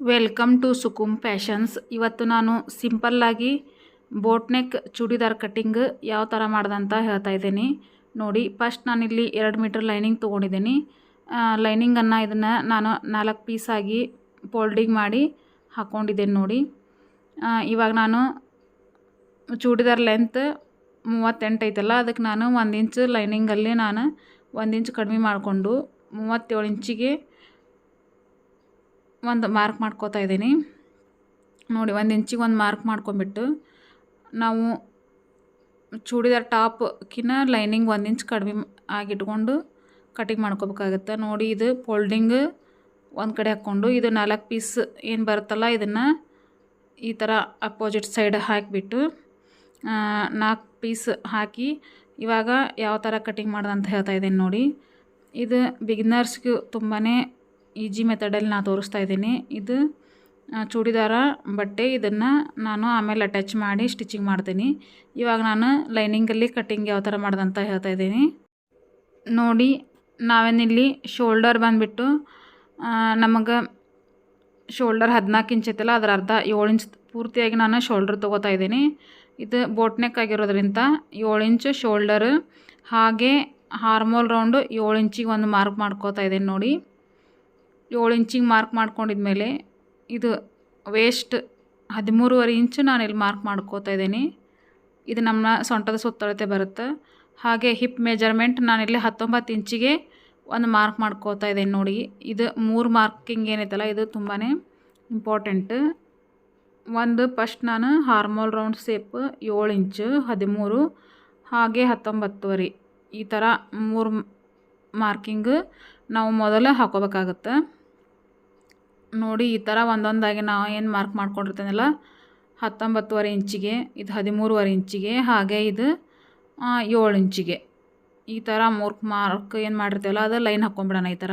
Welcome to ಸುಕುಮ್ fashions. ಇವತ್ತು ನಾನು ಸಿಂಪಲ್ಲಾಗಿ ಬೋಟ್ನೆಕ್ ಚೂಡಿದಾರ್ ಕಟ್ಟಿಂಗ್ ಯಾವ ಥರ ಮಾಡ್ದಂತ ಹೇಳ್ತಾ ಇದ್ದೀನಿ. ನೋಡಿ ಫಸ್ಟ್ ನಾನಿಲ್ಲಿ ಎರಡು ಮೀಟ್ರ್ ಲೈನಿಂಗ್ ತೊಗೊಂಡಿದ್ದೀನಿ. ಲೈನಿಂಗನ್ನು ಇದನ್ನು ನಾನು ನಾಲ್ಕು ಪೀಸಾಗಿ ಫೋಲ್ಡಿಂಗ್ ಮಾಡಿ ಹಾಕ್ಕೊಂಡಿದ್ದೇನೆ ನೋಡಿ. ಇವಾಗ ನಾನು ಚೂಡಿದಾರ್ ಲೆಂತ್ ಮೂವತ್ತೆಂಟು ಐತಲ್ಲ, ಅದಕ್ಕೆ ನಾನು ಒಂದು ಇಂಚು ಲೈನಿಂಗಲ್ಲಿ ನಾನು ಒಂದು ಇಂಚು ಕಡಿಮೆ ಮಾಡಿಕೊಂಡು ಮೂವತ್ತೇಳು ಇಂಚಿಗೆ ಒಂದು ಮಾರ್ಕ್ ಮಾಡ್ಕೋತಾ ಇದ್ದೀನಿ. ನೋಡಿ, ಒಂದು ಇಂಚಿಗೆ ಒಂದು ಮಾರ್ಕ್ ಮಾಡ್ಕೊಂಬಿಟ್ಟು ನಾವು ಚೂಡಿದಾರ್ ಟಾಪ್ಕಿನ್ನ ಲೈನಿಂಗ್ ಒಂದು ಇಂಚ್ ಕಡಿಮೆ ಆಗಿಟ್ಕೊಂಡು ಕಟಿಂಗ್ ಮಾಡ್ಕೋಬೇಕಾಗತ್ತೆ. ನೋಡಿ, ಇದು ಫೋಲ್ಡಿಂಗ್ ಒಂದು ಕಡೆ ಹಾಕ್ಕೊಂಡು ಇದು ನಾಲ್ಕು ಪೀಸ್ ಏನು ಬರುತ್ತಲ್ಲ, ಇದನ್ನು ಈ ಥರ ಅಪೋಸಿಟ್ ಸೈಡ್ ಹಾಕಿಬಿಟ್ಟು ನಾಲ್ಕು ಪೀಸ್ ಹಾಕಿ ಇವಾಗ ಯಾವ ಥರ ಕಟಿಂಗ್ ಮಾಡೋದಂತ ಹೇಳ್ತಾ ಇದ್ದೀನಿ ನೋಡಿ. ಇದು ಬಿಗಿನರ್ಸ್ಗೂ ತುಂಬಾ ಈಜಿ ಮೆಥಡಲ್ಲಿ ನಾನು ತೋರಿಸ್ತಾ ಇದ್ದೀನಿ. ಇದು ಚೂಡಿದಾರ, ಬಟ್ಟೆ, ಇದನ್ನು ನಾನು ಆಮೇಲೆ ಅಟ್ಯಾಚ್ ಮಾಡಿ ಸ್ಟಿಚಿಂಗ್ ಮಾಡ್ತೀನಿ. ಇವಾಗ ನಾನು ಲೈನಿಂಗಲ್ಲಿ ಕಟ್ಟಿಂಗ್ ಯಾವ ಥರ ಮಾಡ್ದಂತ ಹೇಳ್ತಾ ಇದ್ದೀನಿ. ನೋಡಿ, ನಾವೇನಿಲ್ಲಿ ಶೋಲ್ಡರ್ ಬಂದುಬಿಟ್ಟು ನಮಗೆ ಶೋಲ್ಡರ್ ಹದಿನಾಲ್ಕು ಇಂಚ್ ಐತಲ್ಲ, ಅದರ ಅರ್ಧ ಏಳು ಇಂಚ್ ಪೂರ್ತಿಯಾಗಿ ನಾನು ಶೋಲ್ಡರ್ ತೊಗೋತಾ ಇದ್ದೀನಿ. ಇದು ಬೋಟ್ನೆಕ್ ಆಗಿರೋದ್ರಿಂದ ಏಳು ಇಂಚು ಶೋಲ್ಡರ್ ಹಾಗೆ ಹಾರ್ಮೋಲ್ ರೌಂಡು ಏಳು ಇಂಚಿಗೆ ಒಂದು ಮಾರ್ಕ್ ಮಾಡ್ಕೋತಾ ಇದ್ದೀನಿ ನೋಡಿ. ಏಳು ಇಂಚಿಗೆ ಮಾರ್ಕ್ ಮಾಡ್ಕೊಂಡಿದ್ಮೇಲೆ ಇದು ವೇಸ್ಟ್ ಹದಿಮೂರುವರೆ ಇಂಚು ನಾನು ಇಲ್ಲಿ ಮಾರ್ಕ್ ಮಾಡ್ಕೋತಾ ಇದ್ದೀನಿ. ಇದು ನಮ್ಮ ಸೊಂಟದ ಸುತ್ತಳತೆ ಬರುತ್ತೆ. ಹಾಗೆ ಹಿಪ್ ಮೆಜರ್ಮೆಂಟ್ ನಾನಿಲ್ಲಿ ಹತ್ತೊಂಬತ್ತು ಇಂಚಿಗೆ ಒಂದು ಮಾರ್ಕ್ ಮಾಡ್ಕೋತಾ ಇದ್ದೀನಿ ನೋಡಿ. ಇದು ಮೂರು ಮಾರ್ಕಿಂಗ್ ಏನೈತಲ್ಲ, ಇದು ತುಂಬಾ ಇಂಪಾರ್ಟೆಂಟ್ ಒಂದು ಫಸ್ಟ್ ನಾನು ಹಾರ್ಮೋಲ್ ರೌಂಡ್ ಸೇಪ್ ಏಳು ಇಂಚು ಹದಿಮೂರು, ಹಾಗೆ ಹತ್ತೊಂಬತ್ತುವರೆ. ಈ ಥರ ಮೂರು ಮಾರ್ಕಿಂಗ್ ನಾವು ಮೊದಲು ಹಾಕೋಬೇಕಾಗತ್ತೆ. ನೋಡಿ ಈ ಥರ ಒಂದೊಂದಾಗಿ ನಾವು ಏನು ಮಾರ್ಕ್ ಮಾಡ್ಕೊಂಡಿರ್ತೇನಲ್ಲ, ಹತ್ತೊಂಬತ್ತುವರೆ ಇಂಚಿಗೆ, ಇದು ಹದಿಮೂರುವರೆ ಇಂಚಿಗೆ, ಹಾಗೆ ಇದು ಏಳು ಇಂಚಿಗೆ. ಈ ಥರ ಮೂರ್ಕ್ ಮಾರ್ಕ್ ಏನು ಮಾಡಿರ್ತೀವಲ್ಲ, ಅದು ಲೈನ್ ಹಾಕ್ಕೊಂಬಿಡೋಣ ಈ ಥರ.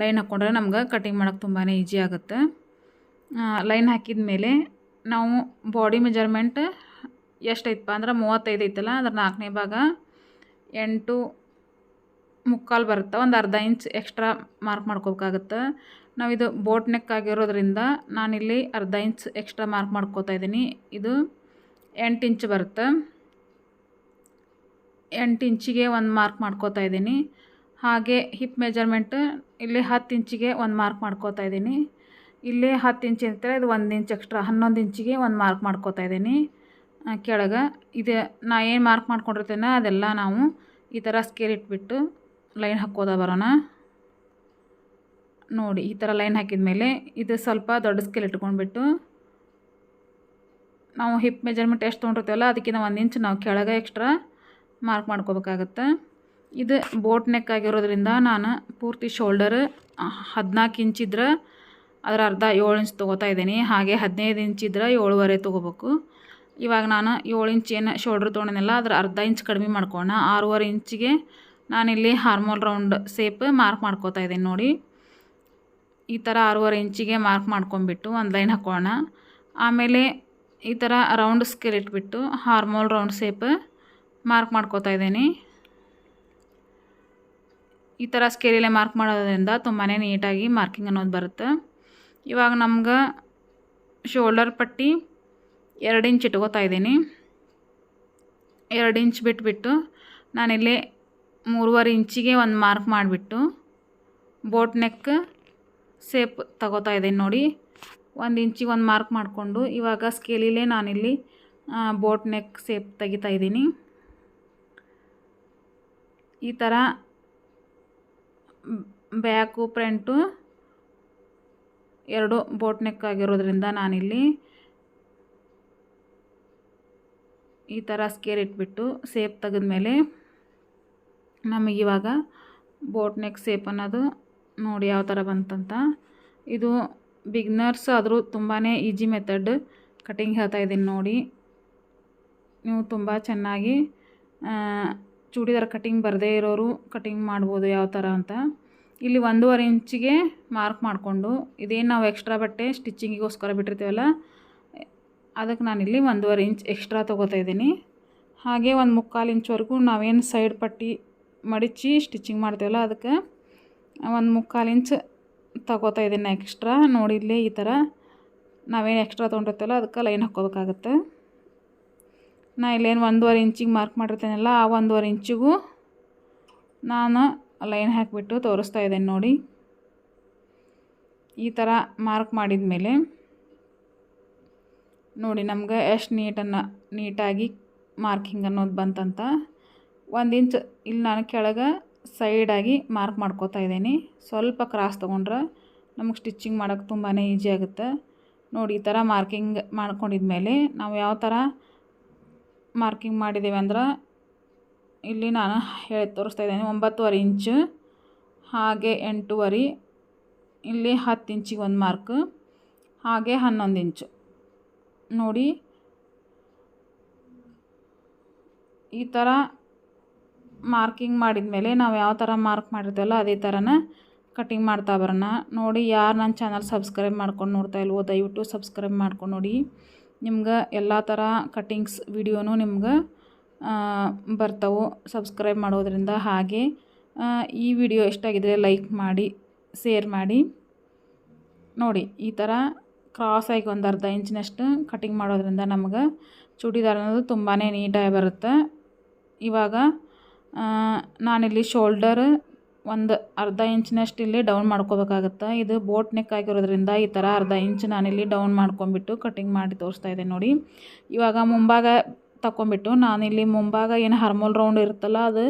ಲೈನ್ ಹಾಕ್ಕೊಂಡ್ರೆ ನಮ್ಗೆ ಕಟಿಂಗ್ ಮಾಡೋಕ್ಕೆ ತುಂಬಾ ಈಜಿ ಆಗುತ್ತೆ. ಲೈನ್ ಹಾಕಿದ ಮೇಲೆ ನಾವು ಬಾಡಿ ಮೆಜರ್ಮೆಂಟ್ ಎಷ್ಟೈತಪ್ಪ ಅಂದ್ರೆ ಮೂವತ್ತೈದು ಐತಲ್ಲ, ಅದ್ರ ನಾಲ್ಕನೇ ಭಾಗ ಎಂಟು ಮುಕ್ಕಾಲು ಬರುತ್ತೆ. ಒಂದು ಅರ್ಧ ಇಂಚ್ ಎಕ್ಸ್ಟ್ರಾ ಮಾರ್ಕ್ ಮಾಡ್ಕೋಬೇಕಾಗತ್ತೆ. ನಾವಿದು ಬೋಟ್ ನೆಕ್ ಆಗಿರೋದ್ರಿಂದ ನಾನಿಲ್ಲಿ ಅರ್ಧ ಇಂಚ್ ಎಕ್ಸ್ಟ್ರಾ ಮಾರ್ಕ್ ಮಾಡ್ಕೋತಾ ಇದ್ದೀನಿ. ಇದು ಎಂಟು ಇಂಚ್ ಬರುತ್ತೆ. ಎಂಟು ಇಂಚಿಗೆ ಒಂದು ಮಾರ್ಕ್ ಮಾಡ್ಕೋತಾ ಇದ್ದೀನಿ. ಹಾಗೆ ಹಿಪ್ ಮೆಜರ್ಮೆಂಟ್ ಇಲ್ಲಿ ಹತ್ತು ಇಂಚಿಗೆ ಒಂದು ಮಾರ್ಕ್ ಮಾಡ್ಕೋತಾ ಇದ್ದೀನಿ. ಇಲ್ಲಿ ಹತ್ತು ಇಂಚ್ ಇರ್ತಾರೆ ಇದು ಒಂದು ಇಂಚ್ ಎಕ್ಸ್ಟ್ರಾ ಹನ್ನೊಂದು ಇಂಚಿಗೆ ಒಂದು ಮಾರ್ಕ್ ಮಾಡ್ಕೋತಾ ಇದ್ದೀನಿ. ಕೆಳಗೆ ಇದು ನಾ ಏನು ಮಾರ್ಕ್ ಮಾಡ್ಕೊಂಡಿರ್ತೇನೆ ಅದೆಲ್ಲ ನಾವು ಈ ಥರ ಸ್ಕೇಲ್ ಇಟ್ಬಿಟ್ಟು ಲೈನ್ ಹಾಕೋದ ಬರೋಣ. ನೋಡಿ, ಈ ಥರ ಲೈನ್ ಹಾಕಿದ ಮೇಲೆ ಇದು ಸ್ವಲ್ಪ ದೊಡ್ಡ ಸ್ಕೇಲ್ ಇಟ್ಕೊಂಡ್ಬಿಟ್ಟು ನಾವು ಹಿಪ್ ಮೆಜರ್ಮೆಂಟ್ ಎಷ್ಟು ತೊಗೊಂಡಿರ್ತೀವಲ್ಲ, ಅದಕ್ಕಿಂತ ಒಂದು ಇಂಚ್ ನಾವು ಕೆಳಗೆ ಎಕ್ಸ್ಟ್ರಾ ಮಾರ್ಕ್ ಮಾಡ್ಕೋಬೇಕಾಗತ್ತೆ. ಇದು ಬೋಟ್ ನೆಕ್ ಆಗಿರೋದ್ರಿಂದ ನಾನು ಪೂರ್ತಿ ಶೋಲ್ಡರ್ ಹದಿನಾಲ್ಕು ಇಂಚ್ ಇದ್ರೆ ಅದರ ಅರ್ಧ ಏಳು ಇಂಚ್ ತೊಗೋತಾ ಇದ್ದೀನಿ. ಹಾಗೆ ಹದಿನೈದು ಇಂಚ್ ಇದ್ರೆ ಏಳುವರೆ ತೊಗೋಬೇಕು. ಇವಾಗ ನಾನು ಏಳು ಇಂಚ್ ಏನು ಶೋಲ್ಡ್ರ್ ತೊಗೊಂಡಿನಲ್ಲ, ಅದರ ಅರ್ಧ ಇಂಚ್ ಕಡಿಮೆ ಮಾಡ್ಕೋಣ ಆರೂವರೆ ಇಂಚಿಗೆ ನಾನಿಲ್ಲಿ ಹಾರ್ಮೋಲ್ ರೌಂಡ್ ಸೇಪ್ ಮಾರ್ಕ್ ಮಾಡ್ಕೋತಾ ಇದ್ದೀನಿ ನೋಡಿ. ಈ ಥರ ಆರೂವರೆ ಇಂಚಿಗೆ ಮಾರ್ಕ್ ಮಾಡ್ಕೊಂಬಿಟ್ಟು ಒಂದು ಲೈನ್ ಹಾಕೋಣ. ಆಮೇಲೆ ಈ ಥರ ರೌಂಡ್ ಸ್ಕೇಲ್ ಇಟ್ಬಿಟ್ಟು ಹಾರ್ಮೋಲ್ ರೌಂಡ್ ಸೇಪ್ ಮಾರ್ಕ್ ಮಾಡ್ಕೋತಾ ಇದ್ದೀನಿ. ಈ ಥರ ಸ್ಕೇಲಲ್ಲೇ ಮಾರ್ಕ್ ಮಾಡೋದ್ರಿಂದ ತುಂಬಾ ನೀಟಾಗಿ ಮಾರ್ಕಿಂಗ್ ಅನ್ನೋದು ಬರುತ್ತೆ. ಇವಾಗ ನಮ್ಗೆ ಶೋಲ್ಡರ್ ಪಟ್ಟಿ ಎರಡು ಇಂಚ್ ಇಟ್ಕೋತಾ ಇದ್ದೀನಿ. ಎರಡು ಇಂಚ್ ಬಿಟ್ಬಿಟ್ಟು ನಾನಿಲ್ಲಿ ಮೂರುವರೆ ಇಂಚಿಗೆ ಒಂದು ಮಾರ್ಕ್ ಮಾಡಿಬಿಟ್ಟು ಬೋಟ್ ನೆಕ್ ಸೇಪ್ ತಗೋತಾ ಇದ್ದೀನಿ ನೋಡಿ. ಒಂದು ಇಂಚಿಗೆ ಒಂದು ಮಾರ್ಕ್ ಮಾಡಿಕೊಂಡು ಇವಾಗ ಸ್ಕೇಲಿಲೇ ನಾನಿಲ್ಲಿ ಬೋಟ್ ನೆಕ್ ಸೇಪ್ ತೆಗಿತಾ ಇದ್ದೀನಿ. ಈ ಥರ ಬ್ಯಾಕು, ಫ್ರಂಟು ಎರಡು ಬೋಟ್ ನೆಕ್ ಆಗಿರೋದ್ರಿಂದ ನಾನಿಲ್ಲಿ ಈ ಥರ ಸ್ಕೇರ್ ಇಟ್ಬಿಟ್ಟು ಸೇಪ್ ತೆಗೆದ್ಮೇಲೆ ನಮಗೆ ಇವಾಗ ಬೋಟ್ ನೆಕ್ ಸೇಪ್ ಅನ್ನೋದು ನೋಡಿ ಯಾವ ಥರ ಬಂತಂತ. ಇದು ಬಿಗ್ನರ್ಸ್ ಆದರೂ ತುಂಬಾ ಈಜಿ ಮೆಥಡ್ ಕಟಿಂಗ್ ಹೇಳ್ತಾ ಇದ್ದೀನಿ ನೋಡಿ. ನೀವು ತುಂಬ ಚೆನ್ನಾಗಿ ಚೂಡಿದಾರ ಕಟಿಂಗ್ ಬರದೇ ಇರೋರು ಕಟಿಂಗ್ ಮಾಡ್ಬೋದು ಯಾವ ಥರ ಅಂತ. ಇಲ್ಲಿ ಒಂದೂವರೆ ಇಂಚಿಗೆ ಮಾರ್ಕ್ ಮಾಡಿಕೊಂಡು, ಇದೇನು ನಾವು ಎಕ್ಸ್ಟ್ರಾ ಬಟ್ಟೆ ಸ್ಟಿಚ್ಚಿಂಗಿಗೋಸ್ಕರ ಬಿಟ್ಟಿರ್ತೀವಲ್ಲ, ಅದಕ್ಕೆ ನಾನಿಲ್ಲಿ ಒಂದೂವರೆ ಇಂಚ್ ಎಕ್ಸ್ಟ್ರಾ ತೊಗೋತಾ ಇದ್ದೀನಿ. ಹಾಗೆ ಒಂದು ಮುಕ್ಕಾಲು ಇಂಚ್ವರೆಗೂ ನಾವೇನು ಸೈಡ್ ಪಟ್ಟಿ ಮಡಿಚಿ ಸ್ಟಿಚಿಂಗ್ ಮಾಡ್ತೀವಲ್ಲ, ಅದಕ್ಕೆ ಒಂದು ಮುಕ್ಕಾಲು ಇಂಚ್ ತಗೋತಾ ಇದ್ದೀನಿ ಎಕ್ಸ್ಟ್ರಾ ನೋಡಿ ಇಲ್ಲಿ ಈ ಥರ ನಾವೇನು ಎಕ್ಸ್ಟ್ರಾ ತೊಗೊಂಡಿರ್ತೀವಲ್ಲ, ಅದಕ್ಕೆ ಲೈನ್ ಹಾಕ್ಕೋಬೇಕಾಗತ್ತೆ. ನಾ ಇಲ್ಲೇನು ಒಂದೂವರೆ ಇಂಚಿಗೆ ಮಾರ್ಕ್ ಮಾಡಿರ್ತೀನಲ್ಲ, ಆ ಒಂದೂವರೆ ಇಂಚಿಗೂ ನಾನು ಲೈನ್ ಹಾಕಿಬಿಟ್ಟು ತೋರಿಸ್ತಾ ಇದ್ದೇನೆ ನೋಡಿ. ಈ ಥರ ಮಾರ್ಕ್ ಮಾಡಿದ ಮೇಲೆ ನೋಡಿ ನಮ್ಗೆ ಎಷ್ಟು ನೀಟನ್ನು ನೀಟಾಗಿ ಮಾರ್ಕಿಂಗ್ ಅನ್ನೋದು ಬಂತಂತ. ಒಂದು ಇಂಚ್, ಇಲ್ಲಿ ನಾನು ಕೆಳಗೆ ಸೈಡಾಗಿ ಮಾರ್ಕ್ ಮಾಡ್ಕೋತಾ ಇದ್ದೀನಿ. ಸ್ವಲ್ಪ ಕ್ರಾಸ್ ತೊಗೊಂಡ್ರೆ ನಮಗೆ ಸ್ಟಿಚ್ಚಿಂಗ್ ಮಾಡೋಕ್ಕೆ ತುಂಬಾ ಈಸಿ ಆಗುತ್ತೆ. ನೋಡಿ, ಈ ಥರ ಮಾರ್ಕಿಂಗ್ ಮಾಡ್ಕೊಂಡಿದ್ಮೇಲೆ ನಾವು ಯಾವ ಥರ ಮಾರ್ಕಿಂಗ್ ಮಾಡಿದ್ದೀವಿ ಅಂದ್ರೆ ಇಲ್ಲಿ ನಾನು ಹೇಳಿ, ತೋರಿಸ್ತಾ ಇದ್ದೀನಿ. ಒಂಬತ್ತುವರೆ ಇಂಚು, ಹಾಗೆ ಎಂಟೂವರೆ, ಇಲ್ಲಿ ಹತ್ತು ಇಂಚಿಗೆ ಒಂದು ಮಾರ್ಕ್ ಹಾಗೆ ಹನ್ನೊಂದು ಇಂಚು. ನೋಡಿ, ಈ ಥರ ಮಾರ್ಕಿಂಗ್ ಮಾಡಿದ ಮೇಲೆ ನಾವು ಯಾವ ಥರ ಮಾರ್ಕ್ ಮಾಡಿರ್ತೀವಲ್ಲ ಅದೇ ಥರನ ಕಟಿಂಗ್ ಮಾಡ್ತಾ ಬರೋಣ. ನೋಡಿ ಯಾರು ನನ್ನ ಚಾನಲ್ ಸಬ್ಸ್ಕ್ರೈಬ್ ಮಾಡ್ಕೊಂಡು ನೋಡ್ತಾ ಇಲ್ವೋ ದಯವಿಟ್ಟು ಸಬ್ಸ್ಕ್ರೈಬ್ ಮಾಡ್ಕೊಂಡು ನೋಡಿ. ನಿಮ್ಗೆ ಎಲ್ಲ ಥರ ಕಟಿಂಗ್ಸ್ ವಿಡಿಯೋನು ನಿಮ್ಗೆ ಬರ್ತವೆ ಸಬ್ಸ್ಕ್ರೈಬ್ ಮಾಡೋದ್ರಿಂದ ಹಾಗೆ. ಈ ವಿಡಿಯೋ ಎಷ್ಟಾಗಿದ್ರೆ ಲೈಕ್ ಮಾಡಿ ಶೇರ್ ಮಾಡಿ. ನೋಡಿ ಈ ಥರ ಆಗಿ ಒಂದು ಅರ್ಧ ಇಂಚಿನಷ್ಟು ಕಟಿಂಗ್ ಮಾಡೋದ್ರಿಂದ ನಮ್ಗೆ ಚೂಡಿದಾರ್ ಅನ್ನೋದು ತುಂಬಾ ನೀಟಾಗಿ ಬರುತ್ತೆ. ಇವಾಗ ನಾನಿಲ್ಲಿ ಶೋಲ್ಡರ್ ಒಂದು ಅರ್ಧ ಇಂಚಿನಷ್ಟು ಇಲ್ಲಿ ಡೌನ್ ಮಾಡ್ಕೋಬೇಕಾಗತ್ತೆ. ಇದು ಬೋಟ್ ನೆಕ್ ಆಗಿರೋದ್ರಿಂದ ಈ ಥರ ಅರ್ಧ ಇಂಚ್ ನಾನಿಲ್ಲಿ ಡೌನ್ ಮಾಡ್ಕೊಂಬಿಟ್ಟು ಕಟಿಂಗ್ ಮಾಡಿ ತೋರಿಸ್ತಾ ಇದೆ ನೋಡಿ. ಇವಾಗ ಮುಂಭಾಗ ತಗೊಂಬಿಟ್ಟು ನಾನಿಲ್ಲಿ ಮುಂಭಾಗ ಏನು ಹರ್ಮೋಲ್ ರೌಂಡ್ ಇರುತ್ತಲ್ಲ ಅದು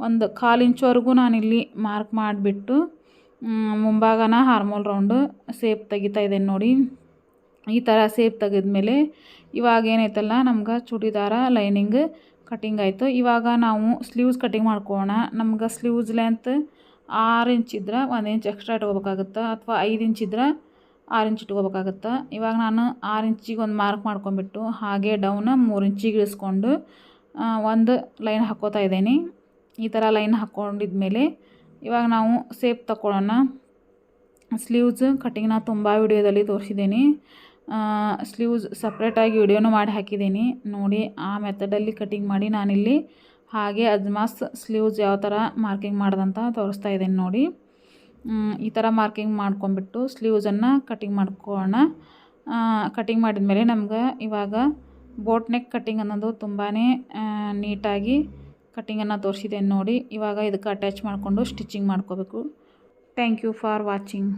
ಒಂದು ಕಾಲು ಇಂಚ್ವರೆಗೂ ನಾನಿಲ್ಲಿ ಮಾರ್ಕ್ ಮಾಡಿಬಿಟ್ಟು ಮುಂಭಾಗನ ಹಾರ್ಮೋಲ್ ರೌಂಡು ಸೇಪ್ ತೆಗಿತಾ ಇದ್ದೇನೆ ನೋಡಿ. ಈ ಥರ ಸೇಪ್ ತೆಗೆದ್ಮೇಲೆ ಇವಾಗ ಏನೈತಲ್ಲ ನಮ್ಗೆ ಚೂಡಿದಾರ ಲೈನಿಂಗ್ ಕಟಿಂಗ್ ಆಯಿತು. ಇವಾಗ ನಾವು ಸ್ಲೀವ್ಸ್ ಕಟಿಂಗ್ ಮಾಡ್ಕೊಳ್ಳೋಣ ನಮ್ಗೆ ಸ್ಲೀವ್ಸ್ ಲೆಂತ್ ಆರು ಇಂಚ್ ಇದ್ರೆ ಒಂದು ಇಂಚ್ ಎಕ್ಸ್ಟ್ರಾ ಇಟ್ಕೋಬೇಕಾಗುತ್ತೆ ಅಥವಾ ಐದು ಇಂಚ್ ಇದ್ರೆ ಆರು ಇಂಚ್ ಇಟ್ಕೋಬೇಕಾಗುತ್ತೆ. ಇವಾಗ ನಾನು ಆರು ಇಂಚಿಗೆ ಒಂದು ಮಾರ್ಕ್ ಮಾಡ್ಕೊಂಬಿಟ್ಟು ಹಾಗೆ ಡೌನ್ ಮೂರು ಇಂಚಿಗೆ ಇಳಿಸ್ಕೊಂಡು ಒಂದು ಲೈನ್ ಹಾಕ್ಕೋತಾ ಇದ್ದೀನಿ. ಈ ಥರ ಲೈನ್ ಹಾಕ್ಕೊಂಡಿದ್ಮೇಲೆ ಇವಾಗ ನಾವು ಸೇಪ್ ತಗೊಳ್ಳೋಣ ಸ್ಲೀವ್ಸ್ ಕಟಿಂಗ್ನ ತುಂಬ ವಿಡಿಯೋದಲ್ಲಿ ತೋರಿಸಿದ್ದೀನಿ. ಸ್ಲೀವ್ಸ್ ಸಪ್ರೇಟಾಗಿ ವಿಡಿಯೋನು ಮಾಡಿ ಹಾಕಿದ್ದೀನಿ. ನೋಡಿ, ಆ ಮೆಥಡಲ್ಲಿ ಕಟಿಂಗ್ ಮಾಡಿ ನಾನಿಲ್ಲಿ ಹಾಗೆ ಅಜ್ಮಾಸ್ ಸ್ಲೀವ್ಸ್ ಯಾವ ಥರ ಮಾರ್ಕಿಂಗ್ ಮಾಡ್ದಂತ ತೋರಿಸ್ತಾ ಇದ್ದೀನಿ ನೋಡಿ. ಈ ಥರ ಮಾರ್ಕಿಂಗ್ ಮಾಡ್ಕೊಂಬಿಟ್ಟು ಸ್ಲೀವ್ಸನ್ನು ಕಟಿಂಗ್ ಮಾಡ್ಕೋಣ ಕಟಿಂಗ್ ಮಾಡಿದ್ಮೇಲೆ ನಮ್ಗೆ ಇವಾಗ ಬೋಟ್ ನೆಕ್ ಕಟಿಂಗ್ ಅನ್ನೋದು ತುಂಬಾ ನೀಟಾಗಿ ಕಟ್ಟಿಂಗನ್ನು ತೋರಿಸಿದ್ದೇನೆ ನೋಡಿ. ಇವಾಗ ಇದಕ್ಕೆ ಅಟ್ಯಾಚ್ ಮಾಡಿಕೊಂಡು ಸ್ಟಿಚಿಂಗ್ ಮಾಡ್ಕೋಬೇಕು. Thank you for watching